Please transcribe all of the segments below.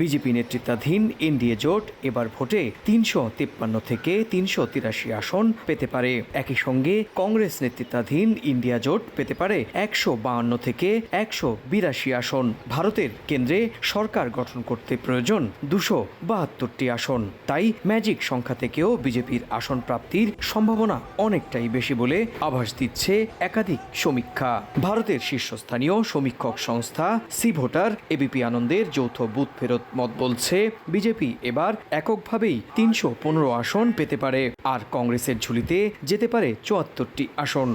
BJP নেতৃত্বাধীন NDA জোট এবার ভোটে তিনশো তিপ্পান্ন থেকে তিনশো তিরাশি আসন পেতে পারে। একই সঙ্গে কংগ্রেস নেতৃত্বাধীন ইন্ডিয়া জোট পেতে পারে একশো বাহান্ন থেকে একশো বিরাশি আসন। ভারতের কেন্দ্রে সরকার গঠন করতে প্রয়োজন দুশো বাহাত্তরটি আসন। তাই ম্যাজিক সংখ্যা থেকেও বিজেপির আসন প্রাপ্তির সম্ভাবনা অনেকটাই বেশি বলে আভাস দিচ্ছে একাধিক সমীক্ষা। ভারতের শীর্ষস্থানীয় সমীক্ষক সংস্থা সি ভোটার এবিপি আনন্দের যৌথ বুথ ফেরত মত বলছে, বিজেপি এবার এককভাবেই তিনশো পনেরো আসন পেতে পারে, আর কংগ্রেসের ঝুলিতে যেতে পারে চুয়াত্তরটি আসন।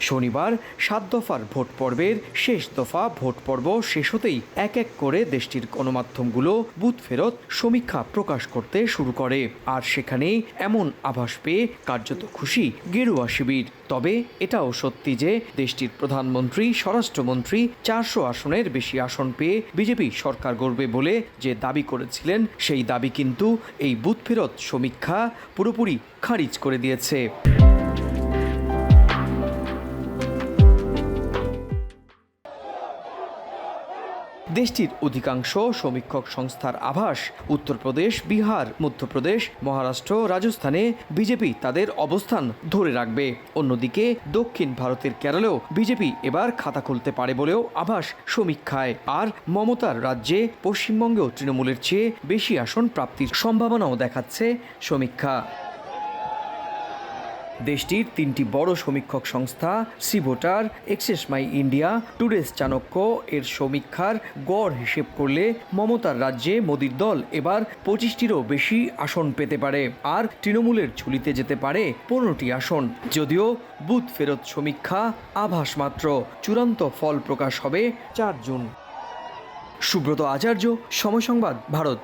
শনিবার সাত দফার ভোট পর্বের শেষ দফা ভোট পর্ব শেষ হতেই এক এক করে দেশটির গণমাধ্যমগুলো বুথ ফেরত সমীক্ষা প্রকাশ করতে শুরু করে। আর সেখানেই এমন আভাস পেয়ে কার্যত খুশি গেরুয়া শিবির। তবে এটাও সত্যি যে দেশটির প্রধানমন্ত্রী, স্বরাষ্ট্রমন্ত্রী চারশো আসনের বেশি আসন পেয়ে বিজেপি সরকার গড়বে বলে যে দাবি করেছিলেন, সেই দাবি কিন্তু এই বুথ ফেরত সমীক্ষা পুরোপুরি খারিজ করে দিয়েছে। দেশটির অধিকাংশ সমীক্ষক সংস্থার আভাস, উত্তরপ্রদেশ, বিহার, মধ্যপ্রদেশ, মহারাষ্ট্র, রাজস্থানে বিজেপি তাদের অবস্থান ধরে রাখবে। অন্যদিকে, দক্ষিণ ভারতের কেরলেও বিজেপি এবার খাতা খুলতে পারে বলেও আভাস সমীক্ষায়। আর মমতার রাজ্যে পশ্চিমবঙ্গেও তৃণমূলের চেয়ে বেশি আসন প্রাপ্তির সম্ভাবনাও দেখাচ্ছে সমীক্ষা। দেশটির তিনটি বড় সমীক্ষক সংস্থা CVoter Axis My India, Today's Chanakya এর সমীক্ষার গড় হিসেব করলে মমতার রাজ্যে মোদীর দল এবার পঁচিশটিরও বেশি আসন পেতে পারে আর তৃণমূলের ঝুলিতে যেতে পারে পনেরোটি আসন। যদিও বুথ ফেরত সমীক্ষা আভাস মাত্র, চূড়ান্ত ফল প্রকাশ হবে চার জুন। সুব্রত আচার্য, সময় সংবাদ, ভারত।